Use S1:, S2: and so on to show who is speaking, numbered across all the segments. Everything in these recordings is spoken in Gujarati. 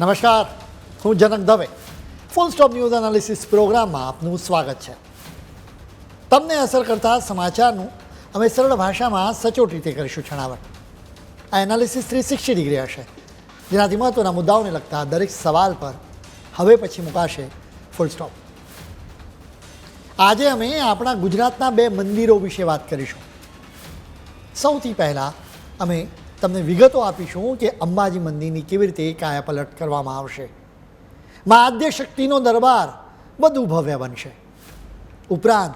S1: નમસ્કાર, હું Janak Dave. Full stop news analysis પ્રોગ્રામમાં આપનું સ્વાગત છે. તમને અસર કરતા સમાચારનું અમે સરળ ભાષામાં સચોટ રીતે કરીશું છણાવટ. આ એનાલિસિસ થ્રી સિક્સટી ડિગ્રી હશે. જેનાથી મહત્ત્વના મુદ્દાઓને લગતા દરેક સવાલ પર હવે પછી મુકાશે ફૂલ સ્ટોપ આજે અમે આપણા ગુજરાતના બે મંદિરો વિશે વાત કરીશું. સૌથી પહેલાં અમે તમને વિગતો આપીશું કે અંબાજી મંદિરની કેવી રીતે કાયાપલટ કરવામાં આવશે. મા આદ્ય શક્તિનો દરબાર વધુ ભવ્ય બનશે. ઉપરાંત,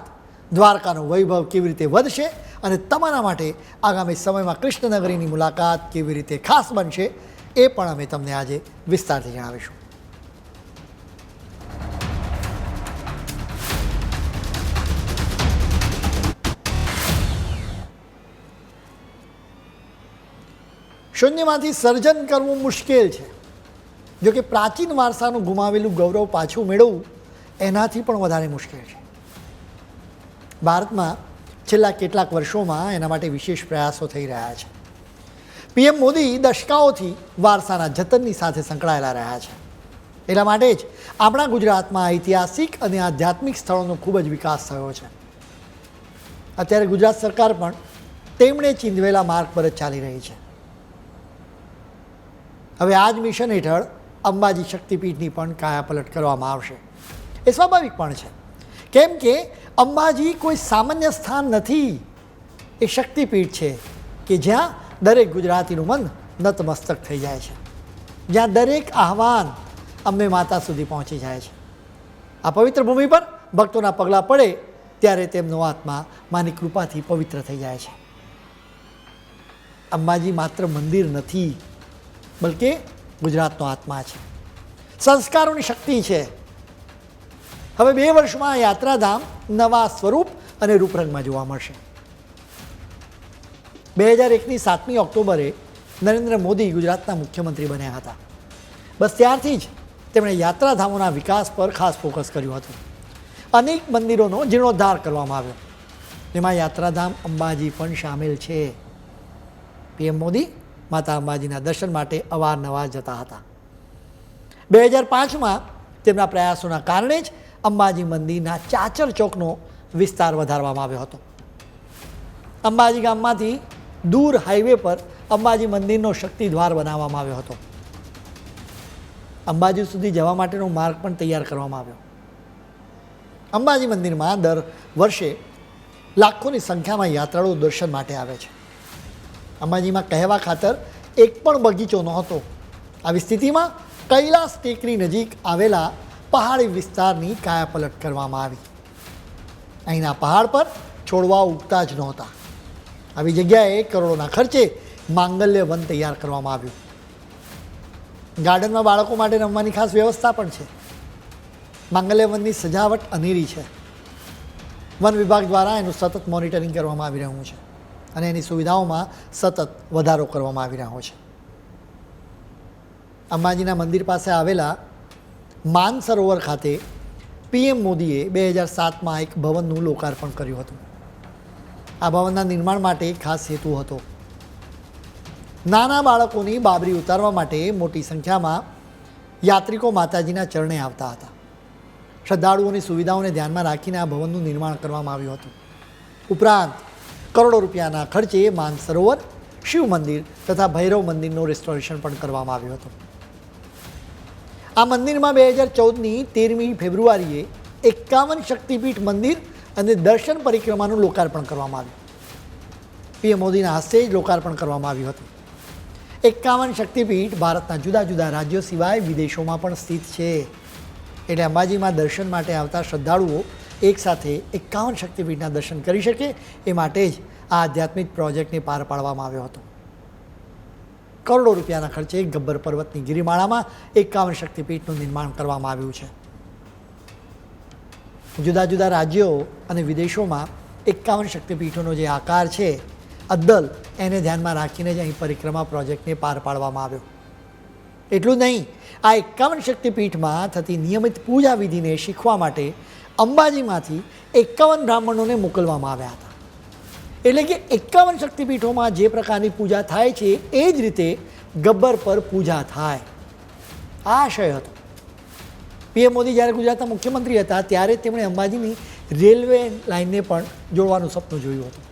S1: દ્વારકાનો વૈભવ કેવી રીતે વધશે અને તમારા માટે આગામી સમયમાં કૃષ્ણનગરીની મુલાકાત કેવી રીતે ખાસ બનશે, એ પણ અમે તમને આજે વિસ્તારથી જણાવીશું. શૂન્યમાંથી સર્જન કરવું મુશ્કેલ છે. જો કે પ્રાચીન વારસાનું ગુમાવેલું ગૌરવ પાછું મેળવવું એનાથી પણ વધારે મુશ્કેલ છે. ભારતમાં છેલ્લા કેટલાક વર્ષોમાં એના માટે વિશેષ પ્રયાસો થઈ રહ્યા છે. પીએમ મોદી દશકાઓથી વારસાના જતનની સાથે સંકળાયેલા રહ્યા છે. એટલા માટે જ આપણા ગુજરાતમાં ઐતિહાસિક અને આધ્યાત્મિક સ્થળોનો ખૂબ જ વિકાસ થયો છે. અત્યારે ગુજરાત સરકાર પણ તેમણે ચીંધવેલા માર્ગ પર જ ચાલી રહી છે. હવે આ જ મિશન હેઠળ અંબાજી શક્તિપીઠની પણ કાયાપલટ કરવામાં આવશે. એ સ્વાભાવિક પણ છે. કેમ કે અંબાજી કોઈ સામાન્ય સ્થાન નથી. એ શક્તિપીઠ છે કે જ્યાં દરેક ગુજરાતીનું મન નતમસ્તક થઈ જાય છે. જ્યાં દરેક આહવાન અંબે માતા સુધી પહોંચી જાય છે. આ પવિત્ર ભૂમિ પર ભક્તોના પગલાં પડે ત્યારે તેમનો આત્મા માની કૃપાથી પવિત્ર થઈ જાય છે. અંબાજી માત્ર મંદિર નથી. બલકે ગુજરાતનો આત્મા છે. સંસ્કારોની શક્તિ છે. હવે બે વર્ષમાં યાત્રાધામ નવા સ્વરૂપ અને રૂપરંગમાં જોવા મળશે. બે હજાર એકની સાતમી ઓક્ટોબરે નરેન્દ્ર મોદી ગુજરાતના મુખ્યમંત્રી બન્યા હતા. બસ ત્યારથી જ તેમણે યાત્રાધામોના વિકાસ પર ખાસ ફોકસ કર્યું હતું. અનેક મંદિરોનો જીર્ણોદ્ધાર કરવામાં આવ્યો. જેમાં યાત્રાધામ અંબાજી પણ સામેલ છે. પીએમ મોદી માતા અંબાજીના દર્શન માટે અવારનવાર જતા હતા. બે હજાર પાંચમાં તેમના પ્રયાસોના કારણે જ અંબાજી મંદિરના ચાચર ચોકનો વિસ્તાર વધારવામાં આવ્યો હતો. અંબાજી ગામમાંથી દૂર હાઈવે પર અંબાજી મંદિરનો શક્તિ દ્વાર બનાવવામાં આવ્યો હતો. અંબાજી સુધી જવા માટેનો માર્ગ પણ તૈયાર કરવામાં આવ્યો. અંબાજી મંદિરમાં દર વર્ષે લાખોની સંખ્યામાં યાત્રાળુઓ દર્શન માટે આવે છે. અંબાજીમાં કહેવા ખાતર એક પણ બગીચો નહોતો. આવી સ્થિતિમાં કૈલાસ ટેકરી નજીક આવેલા પહાડી વિસ્તારની કાયાપલટ કરવામાં આવી. અહીંના પહાડ પર છોડવા ઉગતા જ નહોતા. આવી જગ્યાએ કરોડોના ખર્ચે માંગલ્ય વન તૈયાર કરવામાં આવ્યું. ગાર્ડનમાં બાળકો માટે રમવાની ખાસ વ્યવસ્થા પણ છે. માંગલ્ય વનની સજાવટ અનેરી છે. વન વિભાગ દ્વારા એનું સતત મોનિટરિંગ કરવામાં આવી રહ્યું છે. અને એની સુવિધાઓમાં સતત વધારો કરવામાં આવી રહ્યો છે. અંબાજીના મંદિર પાસે આવેલા માનસરોવર ખાતે પીએમ મોદીએ બે હજાર સાતમાં એક ભવનનું લોકાર્પણ કર્યું હતું. આ ભવનના નિર્માણ માટે ખાસ હેતુ હતો. નાના બાળકોની બાબરી ઉતારવા માટે મોટી સંખ્યામાં યાત્રિકો માતાજીના ચરણે આવતા હતા. શ્રદ્ધાળુઓની સુવિધાઓને ધ્યાનમાં રાખીને આ ભવનનું નિર્માણ કરવામાં આવ્યું હતું. ઉપરાંત કરોડો રૂપિયાના ખર્ચે માનસરોવર શિવ મંદિર તથા ભૈરવ મંદિરનું રેસ્ટોરેશન પણ કરવામાં આવ્યું હતું. આ મંદિરમાં બે હજાર ચૌદની તેરમી ફેબ્રુઆરીએ એકાવન શક્તિપીઠ મંદિર અને દર્શન પરિક્રમાનું લોકાર્પણ કરવામાં આવ્યું. પીએમ મોદીના હસ્તે જ લોકાર્પણ કરવામાં આવ્યું હતું. એકાવન શક્તિપીઠ ભારતના જુદા જુદા રાજ્યો સિવાય વિદેશોમાં પણ સ્થિત છે. એટલે અંબાજીમાં દર્શન માટે આવતા શ્રદ્ધાળુઓ એકસાથે એકાવન શક્તિપીઠના દર્શન કરી શકે એ માટે જ આ આધ્યાત્મિક પ્રોજેક્ટને પાર પાડવામાં આવ્યો હતો. કરોડો રૂપિયાના ખર્ચે ગબ્બર પર્વતની ગિરિમાળામાં એકાવન શક્તિપીઠનું નિર્માણ કરવામાં આવ્યું છે. જુદા જુદા રાજ્યો અને વિદેશોમાં એકાવન શક્તિપીઠોનો જે આકાર છે, અદ્દલ એને ધ્યાનમાં રાખીને જ અહીં પરિક્રમા પ્રોજેક્ટને પાર પાડવામાં આવ્યો. એટલું નહીં, આ એકાવન શક્તિપીઠમાં થતી નિયમિત પૂજા વિધિને શીખવા માટે અંબાજીમાંથી એકાવન બ્રાહ્મણોને મોકલવામાં આવ્યા હતા. એટલે કે એકાવન શક્તિપીઠોમાં જે પ્રકારની પૂજા થાય છે, એ જ રીતે ગબ્બર પર પૂજા થાય. આશય હતો. પીએમ મોદી જ્યારે ગુજરાતના મુખ્યમંત્રી હતા, ત્યારે તેમણે અંબાજીની રેલવે લાઇનને પણ જોડવાનું સપનું જોયું હતું.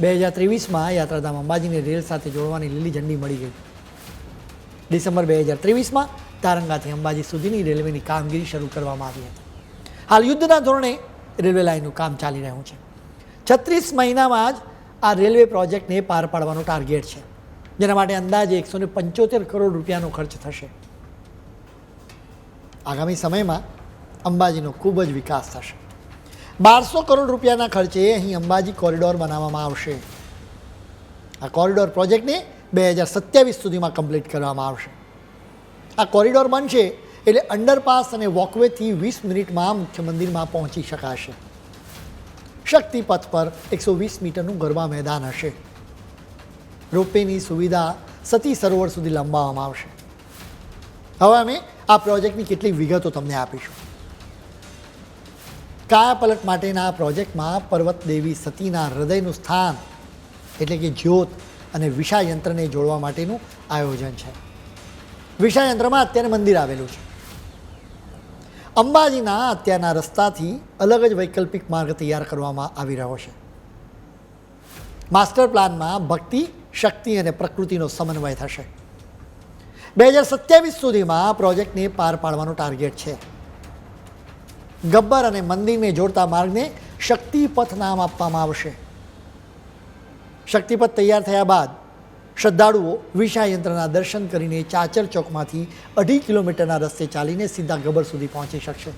S1: બે હજાર ત્રેવીસમાં યાત્રાધામ અંબાજીને રેલ સાથે જોડવાની લીલી ઝંડી મળી ગઈ. ડિસેમ્બર બે હજાર ત્રેવીસમાં તારંગાથી અંબાજી સુધીની રેલવેની કામગીરી શરૂ કરવામાં આવી હતી. હાલ યુદ્ધના ધોરણે રેલવે લાઇનનું કામ ચાલી રહ્યું છે. છત્રીસ મહિનામાં જ આ રેલવે પ્રોજેક્ટને પાર પાડવાનો ટાર્ગેટ છે, જેના માટે અંદાજે એકસો ને પંચોતેર કરોડ રૂપિયાનો ખર્ચ થશે. આગામી સમયમાં અંબાજીનો ખૂબ જ વિકાસ થશે. બારસો કરોડ રૂપિયાના ખર્ચે અહીં અંબાજી કોરિડોર બનાવવામાં આવશે. આ કોરિડોર પ્રોજેક્ટને બે હજાર સત્યાવીસ સુધીમાં કમ્પ્લીટ કરવામાં આવશે. આ કોરિડોર બનશે એટલે અંડરપાસ અને વોકવેથી વીસ મિનિટમાં મુખ્ય મંદિરમાં પહોંચી શકાશે. શક્તિપથ પર એકસો વીસ મીટરનું ગરબા મેદાન હશે. રોપવેની સુવિધા સતી સરોવર સુધી લંબાવવામાં આવશે. હવે અમે આ પ્રોજેક્ટની કેટલીક વિગતો તમને આપીશું. કાયાપલટ માટેના આ પ્રોજેક્ટમાં પર્વત દેવી સતીના હૃદયનું સ્થાન, એટલે કે જ્યોત અને વિષાયંત્રને જોડવા માટેનું આયોજન છે. વિષાયંત્રમાં અત્યારે મંદિર આવેલું છે. અંબાજીના અત્યારના રસ્તાથી અલગ જ વૈકલ્પિક માર્ગ તૈયાર કરવામાં આવી રહ્યો છે. માસ્ટર પ્લાનમાં ભક્તિ, શક્તિ અને પ્રકૃતિનો સમન્વય થશે. બે હજાર સત્યાવીસ સુધીમાં પ્રોજેક્ટને પાર પાડવાનો ટાર્ગેટ છે. ગબ્બર અને મંદિરને જોડતા માર્ગને શક્તિપથ નામ આપવામાં આવશે. શક્તિપથ તૈયાર થયા બાદ શ્રદ્ધાળુઓ વિષાયંત્રના દર્શન કરીને ચાચર ચોકમાંથી અઢી કિલોમીટરના રસ્તે ચાલીને સીધા ગબ્બર સુધી પહોંચી શકશે.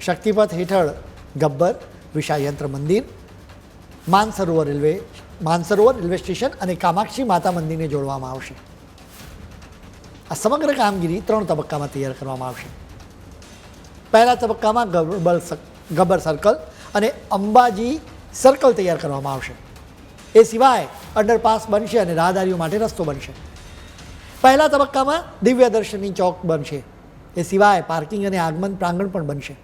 S1: શક્તિપથ હેઠળ ગબ્બર વિષાયંત્ર મંદિર, Mansarovar railway Mansarovar railway station અને કામાક્ષી માતા મંદિરને જોડવામાં આવશે. આ સમગ્ર કામગીરી ત્રણ તબક્કામાં તૈયાર કરવામાં આવશે. પહેલા તબક્કામાં ગબ્બર ગબ્બર સર્કલ અને અંબાજી સર્કલ તૈયાર કરવામાં આવશે. એ સિવાય અંડરપાસ બનશે અને રાહદારીઓ માટે રસ્તો બનશે. પહેલા તબક્કામાં દિવ્ય દર્શનની ચોક બનશે. એ સિવાય પાર્કિંગ અને આગમન પ્રાંગણ પણ બનશે.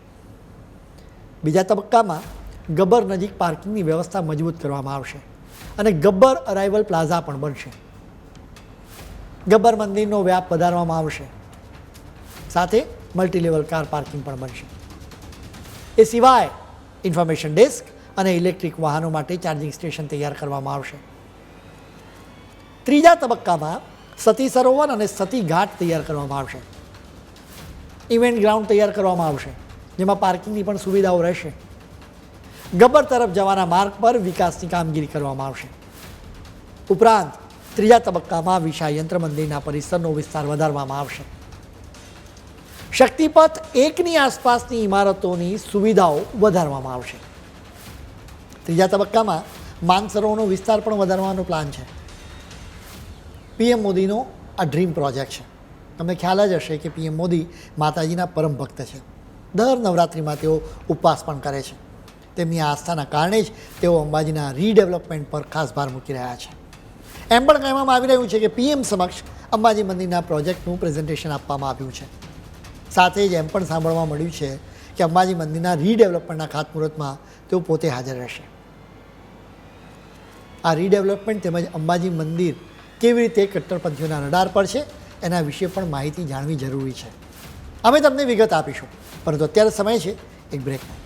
S1: બીજા તબક્કામાં ગબ્બર નજીક પાર્કિંગની વ્યવસ્થા મજબૂત કરવામાં આવશે અને ગબ્બર અરાઇવલ પ્લાઝા પણ બનશે. ગબ્બર મંદિરનો વ્યાપ વધારવામાં આવશે. સાથે મલ્ટીલેવલ કાર પાર્કિંગ પણ બનશે. એ સિવાય ઇન્ફોર્મેશન ડેસ્ક અને ઇલેક્ટ્રિક વાહનો માટે ચાર્જિંગ સ્ટેશન તૈયાર કરવામાં આવશે. ત્રીજા તબક્કામાં સતી સરોવર અને સતી ઘાટ તૈયાર કરવામાં આવશે. ઇવેન્ટ ગ્રાઉન્ડ તૈયાર કરવામાં આવશે. જેમાં પાર્કિંગની પણ સુવિધાઓ રહેશે. ગબ્બર તરફ જવાના માર્ગ પર વિકાસની કામગીરી કરવામાં આવશે. ઉપરાંત, ત્રીજા તબક્કામાં વિશા યંત્ર મંદિરના પરિસરનો વિસ્તાર વધારવામાં આવશે. શક્તિપથ એકની આસપાસની ઇમારતોની સુવિધાઓ વધારવામાં આવશે. ત્રીજા તબક્કામાં માનસરોવરનો વિસ્તાર પણ વધારવાનો પ્લાન છે. પીએમ મોદીનો આ ડ્રીમ પ્રોજેક્ટ છે. તમને ખ્યાલ જ હશે કે પીએમ મોદી માતાજીના પરમ ભક્ત છે. દર નવરાત્રિમાં તેઓ ઉપવાસ પણ કરે છે. તેમની આસ્થાના કારણે જ તેઓ અંબાજીના રીડેવલપમેન્ટ પર ખાસ ભાર મૂકી રહ્યા છે. એમ પણ કહેવામાં આવી રહ્યું છે કે પીએમ સમક્ષ અંબાજી મંદિરના પ્રોજેક્ટનું પ્રેઝન્ટેશન આપવામાં આવ્યું છે. સાથે જ એમ પણ સાંભળવા મળ્યું છે કે અંબાજી મંદિરના રીડેવલપમેન્ટના ખાતમુહૂર્તમાં તેઓ પોતે હાજર રહેશે. આ રીડેવલપમેન્ટ તેમજ અંબાજી મંદિર કેવી રીતે કટ્ટરપંથીઓના રડાર પર છે એના વિશે પણ માહિતી જાણવી જરૂરી છે. અમે તમને વિગત આપીશું, પરંતુ અત્યારે સમય છે, એક બ્રેકનો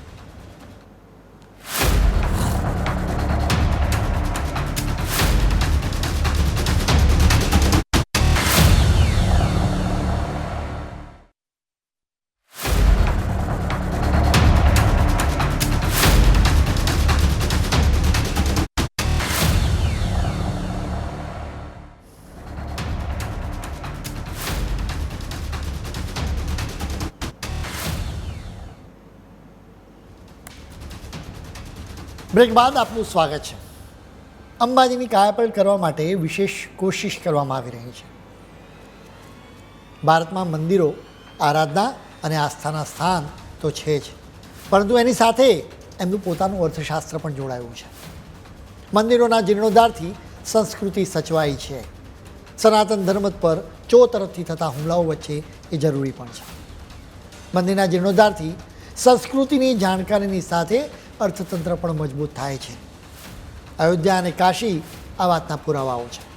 S1: બ્રેક બાદ આપનું સ્વાગત છે. અંબાજીની કાયાપલટ કરવા માટે વિશેષ કોશિશ કરવામાં આવી રહી છે. ભારતમાં મંદિરો, આરાધના અને આસ્થાના સ્થાન તો છે જ. પરંતુ એની સાથે એમનું પોતાનું અર્થશાસ્ત્ર પણ જોડાયું છે. મંદિરોના જીર્ણોદ્ધારથી સંસ્કૃતિ સચવાઈ છે. સનાતન ધર્મ પર ચો તરફથી થતા હુમલાઓ વચ્ચે એ જરૂરી પણ છે. મંદિરના જીર્ણોદ્ધારથી સંસ્કૃતિની જાણકારીની સાથે અર્થતંત્ર પણ મજબૂત થાય છે. અયોધ્યા અને કાશી આ વાતના પુરાવાઓ છે.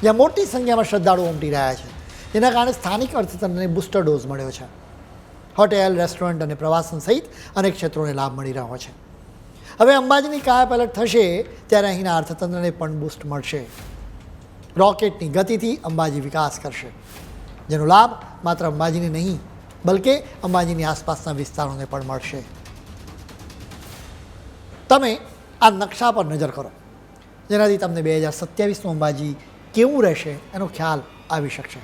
S1: જ્યાં મોટી સંખ્યામાં શ્રદ્ધાળુઓ ઉમટી રહ્યા છે. જેના કારણે સ્થાનિક અર્થતંત્રને બુસ્ટર ડોઝ મળ્યો છે. હોટેલ, રેસ્ટોરન્ટ અને પ્રવાસન સહિત અનેક ક્ષેત્રોને લાભ મળી રહ્યો છે. હવે અંબાજીની કાયા પલટ થશે ત્યારે અહીંના અર્થતંત્રને પણ બુસ્ટ મળશે. રોકેટની ગતિથી અંબાજી વિકાસ કરશે. જેનો લાભ માત્ર અંબાજીને નહીં, બલકે અંબાજીની આસપાસના વિસ્તારોને પણ મળશે. તમે આ નકશા પર નજર કરો. જેનાથી તમને બે હજાર સત્યાવીસનું અંબાજી કેવું રહેશે એનો ખ્યાલ આવી શકશે.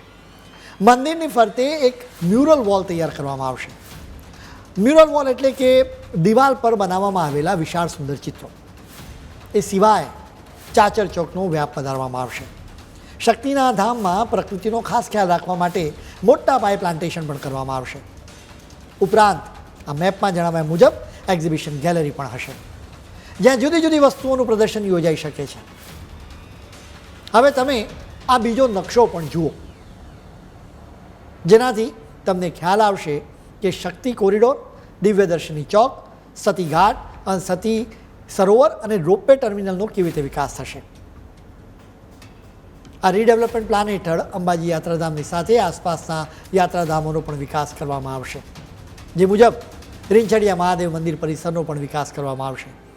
S1: મંદિરની ફરતે એક મ્યુરલ વોલ તૈયાર કરવામાં આવશે. મ્યુરલ વોલ એટલે કે દિવાલ પર બનાવવામાં આવેલા વિશાળ સુંદર ચિત્રો. એ સિવાય ચાચર ચોકનો વ્યાપ વધારવામાં આવશે. શક્તિના ધામમાં પ્રકૃતિનો ખાસ ખ્યાલ રાખવા માટે મોટા પાયે પ્લાન્ટેશન પણ કરવામાં આવશે. ઉપરાંત, આ મેપમાં જણાવ્યા મુજબ એક્ઝિબિશન ગેલેરી પણ હશે. જ્યાં જુદી જુદી વસ્તુઓનું પ્રદર્શન યોજાઈ શકે છે. હવે તમે આ બીજો નકશો પણ જુઓ. જેનાથી તમને ખ્યાલ આવશે કે શક્તિ કોરિડોર, દિવ્યદર્શની ચોક, સતી ઘાટ અને સતી સરોવર અને રોપવે ટર્મિનલનો કેવી રીતે વિકાસ થશે. આ રીડેવલપમેન્ટ પ્લાન હેઠળ અંબાજી યાત્રાધામની સાથે આસપાસના યાત્રાધામોનો પણ વિકાસ કરવામાં આવશે. જે મુજબ, રીંછડિયા મહાદેવ મંદિર પરિસરનો પણ વિકાસ કરવામાં આવશે.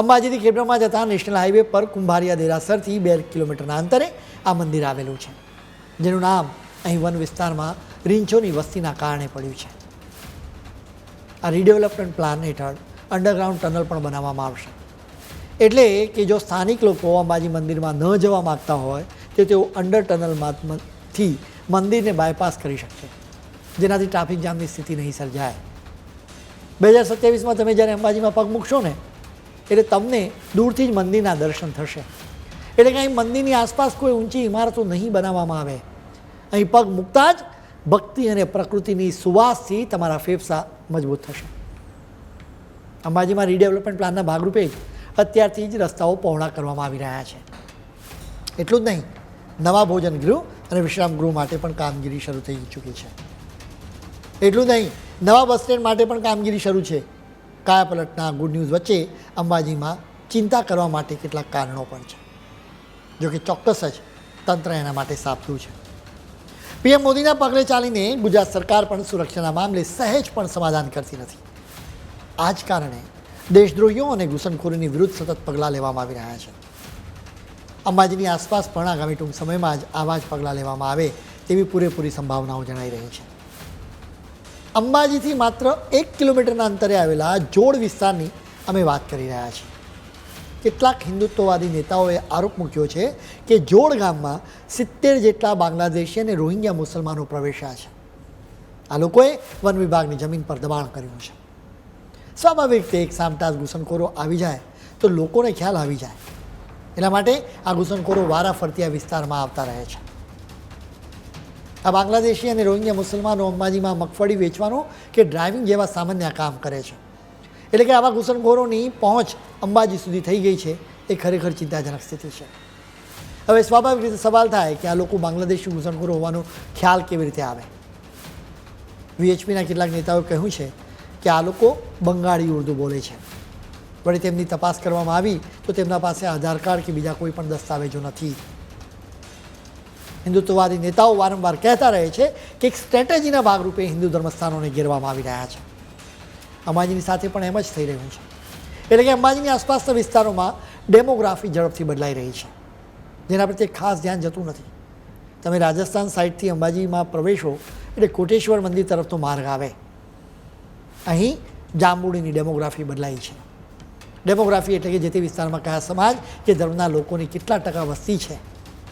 S1: અંબાજીથી ખેડબ્રહ્મા જતા નેશનલ હાઈવે પર કુંભારિયા દેરાસરથી બે કિલોમીટરના અંતરે આ મંદિર આવેલું છે, જેનું નામ અહીં વન વિસ્તારમાં રીંછોની વસ્તીના કારણે પડ્યું છે. આ રીડેવલપમેન્ટ પ્લાન હેઠળ અંડરગ્રાઉન્ડ ટનલ પણ બનાવવામાં આવશે. એટલે કે જો સ્થાનિક લોકો અંબાજી મંદિરમાં ન જવા માગતા હોય, તો તેઓ અંડર ટનલમાંથી મંદિરને બાયપાસ કરી શકશે. જેનાથી ટ્રાફિક જામની સ્થિતિ નહીં સર્જાય. બે હજાર સત્યાવીસમાં તમે જ્યારે અંબાજીમાં પગ મૂકશો ને એટલે તમને દૂરથી જ મંદિરના દર્શન થશે. એટલે કે અહીં મંદિરની આસપાસ કોઈ ઊંચી ઇમારતો નહીં બનાવવામાં આવે. અહીં પગ મૂકતા જ ભક્તિ અને પ્રકૃતિની સુવાસથી તમારા ફેફસા મજબૂત થશે. અંબાજીમાં રીડેવલપમેન્ટ પ્લાનના ભાગરૂપે જ અત્યારથી જ રસ્તાઓ પહોળા કરવામાં આવી રહ્યા છે. એટલું જ નહીં, નવા ભોજન ગૃહ અને વિશ્રામ ગૃહ માટે પણ કામગીરી શરૂ થઈ ચૂકી છે. એટલું નહીં, નવા બસ સ્ટેન્ડ માટે પણ કામગીરી શરૂ છે. કાયાપલટના ગુડ ન્યૂઝ વચ્ચે અંબાજીમાં ચિંતા કરવા માટે કેટલાક કારણો પણ છે. જો કે ચોક્કસ જ તંત્ર એના માટે સાબદું છે. પીએમ મોદીના પગલે ચાલીને ગુજરાત સરકાર પણ સુરક્ષાના મામલે સહેજ પણ સમાધાન કરતી નથી. આ જ કારણે દેશદ્રોહીઓ અને ઘૂસણખોરીની વિરુદ્ધ સતત પગલાં લેવામાં આવી રહ્યા છે. અંબાજીની આસપાસ પણ આગામી ટૂંક સમયમાં જ આવા જ પગલાં લેવામાં આવે તેવી પૂરેપૂરી સંભાવનાઓ જણાઈ રહી છે. અંબાજીથી માત્ર એક કિલોમીટરના અંતરે આવેલા જોડ વિસ્તારની અમે વાત કરી રહ્યા છીએ. કેટલાક હિન્દુત્વવાદી નેતાઓએ આરોપ મૂક્યો છે કે જોડ ગામમાં સિત્તેર જેટલા બાંગ્લાદેશી અને રોહિંગ્યા મુસલમાનો પ્રવેશ્યા છે. આ લોકોએ વન વિભાગની જમીન પર દબાણ કર્યું છે. સ્વાભાવિક રીતે એક સામટાસ ઘૂસણખોરો આવી જાય તો લોકોને ખ્યાલ આવી જાય. એટલા માટે આ ઘૂસણખોરો વારા ફરતી આ વિસ્તારમાં આવતા રહે છે. આ બાંગ્લાદેશી અને રોહિંગ્યા મુસલમાનો અંબાજીમાં મગફળી વેચવાનું કે ડ્રાઇવિંગ જેવા સામાન્ય કામ કરે છે. એટલે કે આવા ઘૂસણખોરોની પહોંચ અંબાજી સુધી થઈ ગઈ છે. એ ખરેખર ચિંતાજનક સ્થિતિ છે. હવે સ્વાભાવિક રીતે સવાલ થાય કે આ લોકો બાંગ્લાદેશી ઘૂસણખોરો હોવાનો ખ્યાલ કેવી રીતે આવે? વીએચપીના કેટલાક નેતાઓએ કહ્યું છે કે આ લોકો બંગાળી ઉર્દુ બોલે છે. વળી તેમની તપાસ કરવામાં આવી તો તેમના પાસે આધાર કાર્ડ કે બીજા કોઈ પણ દસ્તાવેજો નથી. હિન્દુત્વવાદી નેતાઓ વારંવાર કહેતા રહે છે કે એક સ્ટ્રેટેજીના ભાગરૂપે હિન્દુ ધર્મસ્થાનોને ઘેરવામાં આવી રહ્યા છે. અંબાજીની સાથે પણ એમ જ થઈ રહ્યું છે. એટલે કે અંબાજીની આસપાસના વિસ્તારોમાં ડેમોગ્રાફી ઝડપથી બદલાઈ રહી છે. જેના પ્રત્યે ખાસ ધ્યાન જતું નથી. તમે રાજસ્થાન સાઇડથી અંબાજીમાં પ્રવેશો, એટલે કોટેશ્વર મંદિર તરફનો માર્ગ આવે. અહીં જાંબુડીની ડેમોગ્રાફી બદલાઈ છે. ડેમોગ્રાફી એટલે કે જે તે વિસ્તારમાં કયા સમાજ કે ધર્મના લોકોની કેટલા ટકા વસ્તી છે,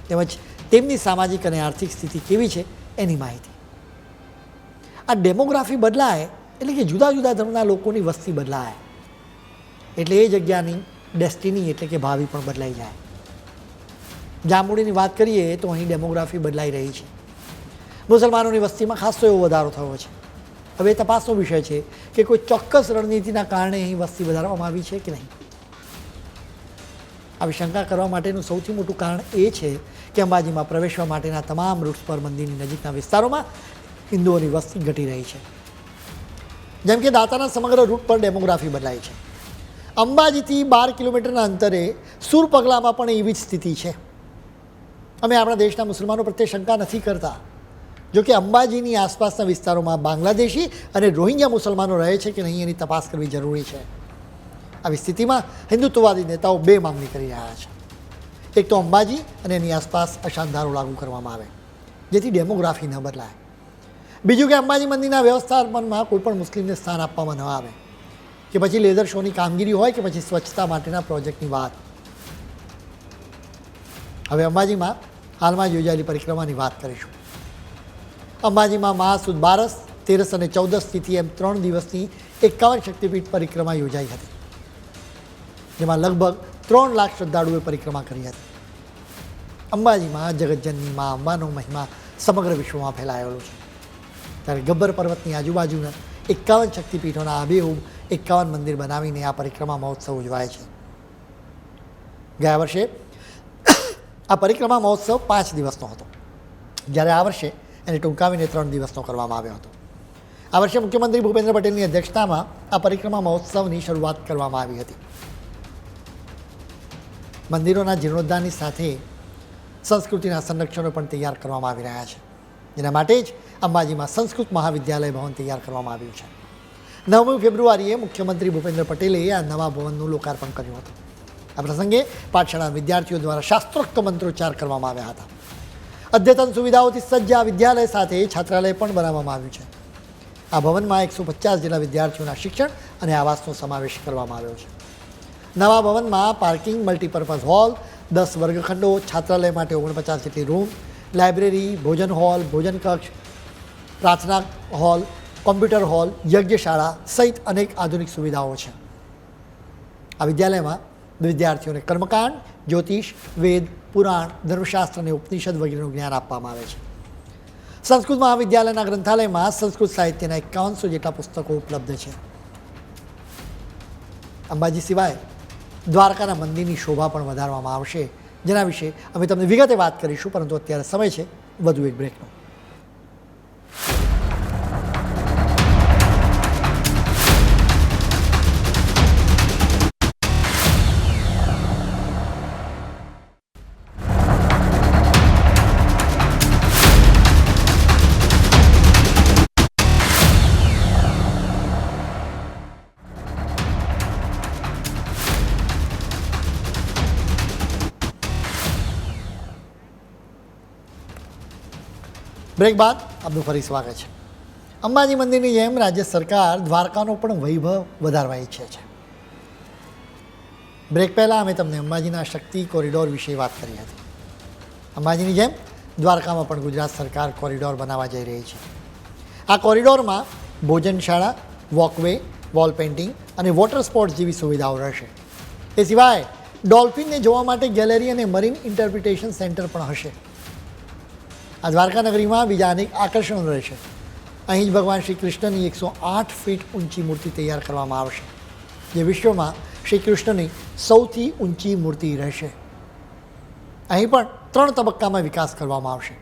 S1: તેમજ તેમની સામાજિક અને આર્થિક સ્થિતિ કેવી છે એની માહિતી. આ ડેમોગ્રાફી બદલાય એટલે કે જુદા જુદા ધર્મના લોકોની વસ્તી બદલાય. એટલે એ જગ્યાની ડેસ્ટિની એટલે કે ભાવિ પણ બદલાઈ જાય. જાંબુડીની વાત કરીએ તો અહીં ડેમોગ્રાફી બદલાઈ રહી છે. મુસલમાનોની વસ્તીમાં ખાસો એવો વધારો થયો છે. હવે તપાસનો વિષય છે કે કોઈ ચોક્કસ રણનીતિના કારણે અહીં વસ્તી વધારવામાં આવી છે કે નહીં? આવી શંકા કરવા માટેનું સૌથી મોટું કારણ એ છે કે અંબાજીમાં પ્રવેશવા માટેના તમામ રૂટ્સ પર મંદિરની નજીકના વિસ્તારોમાં હિન્દુઓની વસ્તી ઘટી રહી છે. જેમ કે દાતાના સમગ્ર રૂટ પર ડેમોગ્રાફી બદલાય છે. અંબાજીથી બાર કિલોમીટરના અંતરે સુર પગલામાં પણ એવી જ સ્થિતિ છે. અમે આપણા દેશના મુસલમાનો પ્રત્યે શંકા નથી કરતા. જો કે અંબાજીની આસપાસના વિસ્તારોમાં બાંગ્લાદેશી અને રોહિંગ્યા મુસલમાનો રહે છે કે નહીં એની તપાસ કરવી જરૂરી છે. આવી સ્થિતિમાં હિન્દુત્વવાદી નેતાઓ બે માંગણી કરી રહ્યા છે. એક તો અંબાજી અને એની આસપાસ અશાંતધારો લાગુ કરવામાં આવે, જેથી ડેમોગ્રાફી ન બદલાય. બીજું કે અંબાજી મંદિરના વ્યવસ્થાપનમાં કોઈ પણ મુસ્લિમને સ્થાન આપવામાં ન આવે, કે પછી લેઝર શોની કામગીરી હોય કે પછી સ્વચ્છતા માટેના પ્રોજેક્ટની વાત. હવે અંબાજીમાં હાલમાં યોજાયેલી પરિક્રમાની વાત કરીશું. અંબાજીમાં મહાસુદ બારસ, તેરસ અને ચૌદસ તિથિ એમ ત્રણ દિવસની એકાવન શક્તિપીઠ પરિક્રમા યોજાઈ હતી. જેમાં લગભગ ત્રણ લાખ શ્રદ્ધાળુઓએ પરિક્રમા કરી હતી. અંબાજીમાં જગતજનની મા અંબાનો મહિમા સમગ્ર વિશ્વમાં ફેલાયેલો છે. ત્યારે ગબ્બર પર્વતની આજુબાજુના એકાવન શક્તિપીઠોના આબેહૂબ એકાવન મંદિર બનાવીને આ પરિક્રમા મહોત્સવ ઉજવાય છે. ગયા વર્ષે આ પરિક્રમા મહોત્સવ પાંચ દિવસનો હતો. જ્યારે આ વર્ષે એને ટૂંકાવીને ત્રણ દિવસનો કરવામાં આવ્યો હતો. આ વર્ષે મુખ્યમંત્રી ભૂપેન્દ્ર પટેલની અધ્યક્ષતામાં આ પરિક્રમા મહોત્સવની શરૂઆત કરવામાં આવી હતી. મંદિરોના જીર્ણોદ્ધારની સાથે સંસ્કૃતિના સંરક્ષણો પણ તૈયાર કરવામાં આવી રહ્યા છે. જેના માટે જ અંબાજીમાં સંસ્કૃત મહાવિદ્યાલય ભવન તૈયાર કરવામાં આવ્યું છે. નવમી ફેબ્રુઆરીએ મુખ્યમંત્રી ભૂપેન્દ્ર પટેલે આ નવા ભવનનું લોકાર્પણ કર્યું હતું. આ પ્રસંગે પાઠશાળા વિદ્યાર્થીઓ દ્વારા શાસ્ત્રોક્ત મંત્રોચ્ચાર કરવામાં આવ્યા હતા. અદ્યતન સુવિધાઓથી સજ્જ આ વિદ્યાલય સાથે છાત્રાલય પણ બનાવવામાં આવ્યું છે. આ ભવનમાં એકસો પચાસ જેટલા વિદ્યાર્થીઓના શિક્ષણ અને આવાસનો સમાવેશ કરવામાં આવ્યો છે. નવા ભવનમાં પાર્કિંગ મલ્ટીપર્પઝ હોલ, દસ વર્ગખંડો, છાત્રાલય માટે ઓગણપચાસ જેટલી રૂમ, લાઇબ્રેરી, ભોજન હોલ, ભોજન કક્ષ, પ્રાર્થના હોલ, કોમ્પ્યુટર હોલ, યજ્ઞશાળા સહિત અનેક આધુનિક સુવિધાઓ છે. આ વિદ્યાલયમાં વિદ્યાર્થીઓને કર્મકાંડ, જ્યોતિષ, વેદ, પુરાણ, ધર્મશાસ્ત્ર અને ઉપનિષદ વગેરેનું જ્ઞાન આપવામાં આવે છે. સંસ્કૃત મહાવિદ્યાલયના ગ્રંથાલયમાં સંસ્કૃત સાહિત્યના એકાવનસો જેટલા પુસ્તકો ઉપલબ્ધ છે. અંબાજી સિવાય દ્વારકાના મંદિરની શોભા પણ વધારવામાં આવશે. જેના વિશે અમે તમને વિગતે વાત કરીશું, પરંતુ અત્યારે સમય છે. વધુ એક બ્રેકનો બ્રેક બાદ આપનું ફરી સ્વાગત છે. અંબાજી મંદિરની જેમ રાજ્ય સરકાર દ્વારકાનો પણ વૈભવ વધારવા ઈચ્છે છે. બ્રેક પહેલાં અમે તમને અંબાજીના શક્તિ કોરિડોર વિશે વાત કરી હતી. અંબાજીની જેમ દ્વારકામાં પણ ગુજરાત સરકાર કોરિડોર બનાવવા જઈ રહી છે. આ કોરિડોરમાં ભોજનશાળા, વોકવે, વોલ પેઇન્ટિંગ અને વોટર સ્પોર્ટ્સ જેવી સુવિધાઓ રહેશે. એ સિવાય ડોલ્ફિનને જોવા માટે ગેલેરી અને મરીન ઇન્ટરપ્રિટેશન સેન્ટર પણ હશે. આ દ્વારકા નગરીમાં બીજા અનેક આકર્ષણો રહેશે અહીં જ ભગવાન શ્રી કૃષ્ણની એકસો આઠ ફીટ ઊંચી મૂર્તિ તૈયાર કરવામાં આવશે જે વિશ્વમાં શ્રી કૃષ્ણની સૌથી ઊંચી મૂર્તિ રહેશે. અહીં પણ ત્રણ તબક્કામાં વિકાસ કરવામાં આવશે.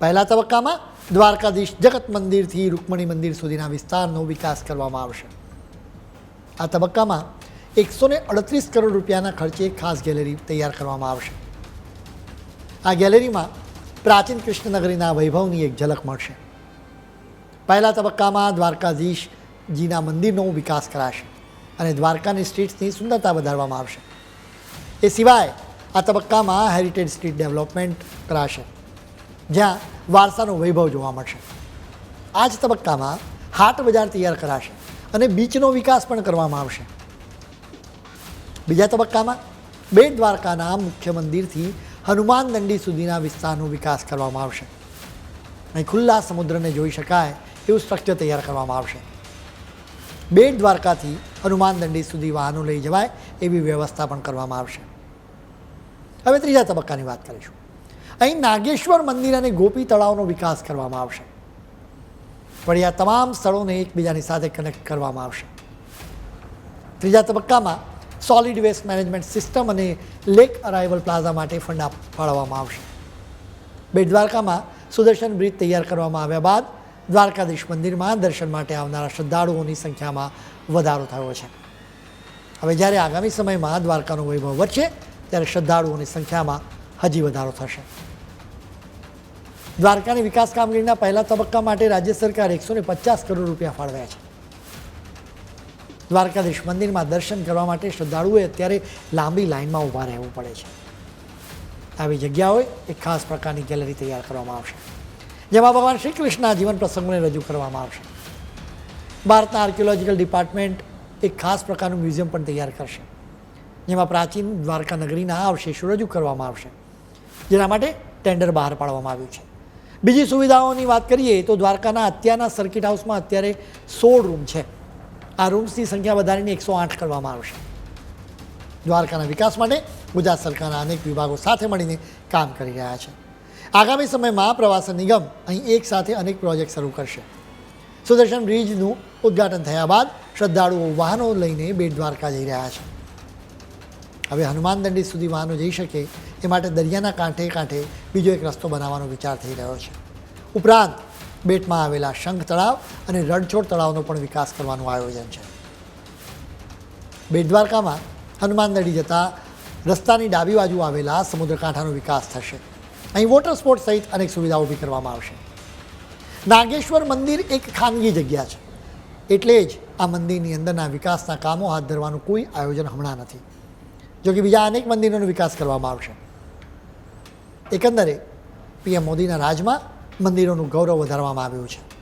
S1: પહેલા તબક્કામાં દ્વારકાધીશ જગત મંદિરથી રૂકમણી મંદિર સુધીના વિસ્તારનો વિકાસ કરવામાં આવશે. આ તબક્કામાં એકસો ને અડત્રીસ કરોડ રૂપિયાના ખર્ચે ખાસ ગેલેરી તૈયાર કરવામાં આવશે. આ ગેલેરીમાં પ્રાચીન કૃષ્ણનગરીના વૈભવની એક ઝલક મળશે. પહેલા તબક્કામાં દ્વારકાધીશજીના મંદિરનો વિકાસ કરાશે અને દ્વારકાની સ્ટ્રીટ્સની સુંદરતા વધારવામાં આવશે. એ સિવાય આ તબક્કામાં હેરિટેજ સ્ટ્રીટ ડેવલપમેન્ટ કરાશે, જ્યાં વારસાનો વૈભવ જોવા મળશે. આ જ તબક્કામાં હાટ બજાર તૈયાર કરાશે અને બીચનો વિકાસ પણ કરવામાં આવશે. બીજા તબક્કામાં બેટ દ્વારકાના મુખ્ય મંદિરથી હનુમાન દંડી સુધીના વિસ્તારનો વિકાસ કરવામાં આવશે. અહીં ખુલ્લા સમુદ્રને જોઈ શકાય એવું સ્ટ્રક્ચર તૈયાર કરવામાં આવશે. બેટ દ્વારકાથી હનુમાન દંડી સુધી વાહનો લઈ જવાય એવી વ્યવસ્થા પણ કરવામાં આવશે. હવે ત્રીજા તબક્કાની વાત કરીશું. અહીં નાગેશ્વર મંદિર અને ગોપી તળાવનો વિકાસ કરવામાં આવશે. વળી આ તમામ સ્થળોને એકબીજાની સાથે કનેક્ટ કરવામાં આવશે. ત્રીજા તબક્કામાં સોલિડ વેસ્ટ મેનેજમેન્ટ સિસ્ટમ અને લેક અરાઇવલ પ્લાઝા માટે ફંડ ફાળવવામાં આવશે. બેટ દ્વારકામાં સુદર્શન બ્રિજ તૈયાર કરવામાં આવ્યા બાદ દ્વારકાધીશ મંદિરમાં દર્શન માટે આવનારા શ્રદ્ધાળુઓની સંખ્યામાં વધારો થયો છે. હવે જ્યારે આગામી સમયમાં દ્વારકાનો વૈભવ વધશે, ત્યારે શ્રદ્ધાળુઓની સંખ્યામાં હજી વધારો થશે. દ્વારકાની વિકાસ કામગીરીના પહેલા તબક્કા માટે રાજ્ય સરકાર એકસો પચાસ કરોડ રૂપિયા ફાળવ્યા છે. દ્વારકાધીશ મંદિરમાં દર્શન કરવા માટે શ્રદ્ધાળુઓએ અત્યારે લાંબી લાઇનમાં ઊભા રહેવું પડે છે. આવી જગ્યાઓએ એક ખાસ પ્રકારની ગેલેરી તૈયાર કરવામાં આવશે, જેમાં ભગવાન શ્રી કૃષ્ણના જીવન પ્રસંગોને રજૂ કરવામાં આવશે. ભારતના આર્કિયોલોજીકલ ડિપાર્ટમેન્ટ એક ખાસ પ્રકારનું મ્યુઝિયમ પણ તૈયાર કરશે, જેમાં પ્રાચીન દ્વારકા નગરીના અવશેષો રજૂ કરવામાં આવશે, જેના માટે ટેન્ડર બહાર પાડવામાં આવ્યું છે. બીજી સુવિધાઓની વાત કરીએ તો દ્વારકાના અત્યારના સર્કિટ હાઉસમાં અત્યારે સોળ રૂમ છે. આ રૂમ્સની સંખ્યા વધારીને એકસો આઠ કરવામાં આવશે દ્વારકાના વિકાસ માટે ગુજરાત સરકારના અનેક વિભાગો સાથે મળીને કામ કરી રહ્યા છે. આગામી સમયમાં પ્રવાસન નિગમ અહીં એક સાથે અનેક પ્રોજેક્ટ શરૂ કરશે. સુદર્શન બ્રિજનું ઉદ્ઘાટન થયા બાદ શ્રદ્ધાળુઓ વાહનો લઈને બેટ દ્વારકા જઈ રહ્યા છે. હવે હનુમાન દંડી સુધી વાહનો જઈ શકે એ માટે દરિયાના કાંઠે કાંઠે બીજો એક રસ્તો બનાવવાનો વિચાર થઈ રહ્યો છે. ઉપરાંત બેટમાં આવેલા શંખ તળાવ અને રણછોડ તળાવનો પણ વિકાસ કરવાનું આયોજન છે. બેટ દ્વારકામાં હનુમાન દડી જતા રસ્તાની ડાબી બાજુ આવેલા સમુદ્રકાંઠાનો વિકાસ થશે. અહીં વોટર સ્પોર્ટ સહિત અનેક સુવિધાઓ ઊભી કરવામાં આવશે. નાગેશ્વર મંદિર એક ખાનગી જગ્યા છે. એટલે જ આ મંદિરની અંદરના વિકાસના કામો હાથ ધરવાનું કોઈ આયોજન હમણાં નથી. જોકે બીજા અનેક મંદિરોનો વિકાસ કરવામાં આવશે. એકંદરે પીએમ મોદીના રાજમાં મંદિરોનું ગૌરવ વધારવામાં આવ્યું છે.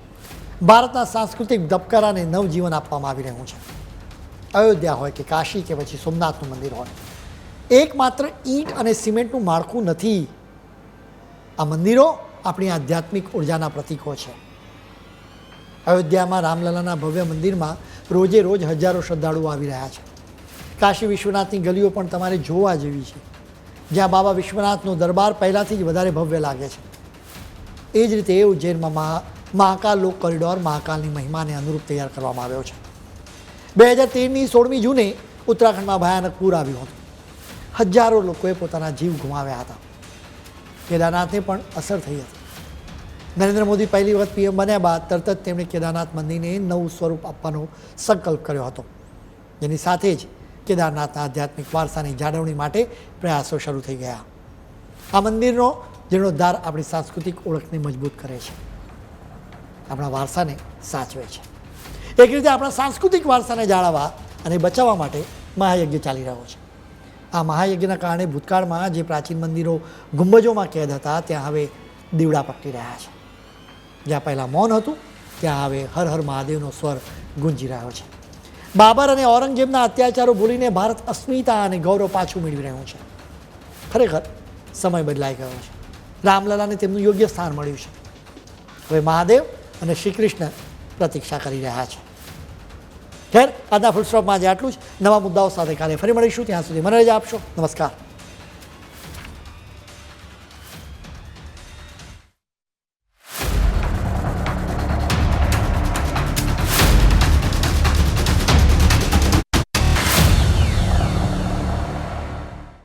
S1: ભારતના સાંસ્કૃતિક ધબકારાને નવજીવન આપવામાં આવી રહ્યું છે. અયોધ્યા હોય કે કાશી કે પછી સોમનાથનું મંદિર હોય. એકમાત્ર ઈંટ અને સિમેન્ટનું માળખું નથી. આ મંદિરો આપણી આધ્યાત્મિક ઉર્જાના પ્રતીકો છે. અયોધ્યામાં રામલલાના ભવ્ય મંદિરમાં રોજે રોજ હજારો શ્રદ્ધાળુઓ આવી રહ્યા છે. કાશી વિશ્વનાથની ગલીઓ પણ તમારે જોવા જેવી છે. જ્યાં બાબા વિશ્વનાથનો દરબાર પહેલાંથી જ વધારે ભવ્ય લાગે છે. એ જ રીતે ઉજ્જૈનમાં મહા, મહાકાલ લોક કોરિડોર મહાકાલની મહિમાને અનુરૂપ તૈયાર કરવામાં આવ્યો છે. બે હજાર તેરની સોળમી જૂને ઉત્તરાખંડમાં ભયાનક પૂર આવ્યું હતું. હજારો લોકોએ પોતાના જીવ ગુમાવ્યા હતા. કેદારનાથને પણ અસર થઈ હતી. નરેન્દ્ર મોદી પહેલી વખત પીએમ બન્યા બાદ તરત જ તેમણે કેદારનાથ મંદિરને નવું સ્વરૂપ આપવાનો સંકલ્પ કર્યો હતો. જેની સાથે જ કેદારનાથના આધ્યાત્મિક વારસાની જાળવણી માટે પ્રયાસો શરૂ થઈ ગયા. આ મંદિરનો જીર્ણોદ્ધાર આપણી સાંસ્કૃતિક ઓળખને મજબૂત કરે છે. આપણા વારસાને સાચવે છે. એક રીતે આપણા સાંસ્કૃતિક વારસાને જાળવવા અને બચાવવા માટે મહાયજ્ઞ ચાલી રહ્યો છે. આ મહાયજ્ઞના કારણે ભૂતકાળમાં જે પ્રાચીન મંદિરો ગુંબજોમાં કેદ હતા, ત્યાં હવે દીવડા પકડી રહ્યા છે. જ્યાં પહેલાં મૌન હતું, ત્યાં હવે હર હર મહાદેવનો સ્વર ગુંજી રહ્યો છે. બાબર અને ઔરંગઝેબના અત્યાચારો ભૂલીને ભારત અસ્મિતા અને ગૌરવ પાછું મેળવી રહ્યું છે. ખરેખર સમય બદલાઈ ગયો છે. રામલલાને તેમનું યોગ્ય સ્થાન મળ્યું છે. હવે મહાદેવ અને શ્રી કૃષ્ણ પ્રતીક્ષા કરી રહ્યા છે. ખેર આજના ફૂલસ્ટોપમાં આજે આટલું જ. નવા મુદ્દાઓ સાથે કાલે ફરી મળીશું. ત્યાં સુધી મને રજા આપશો. નમસ્કાર.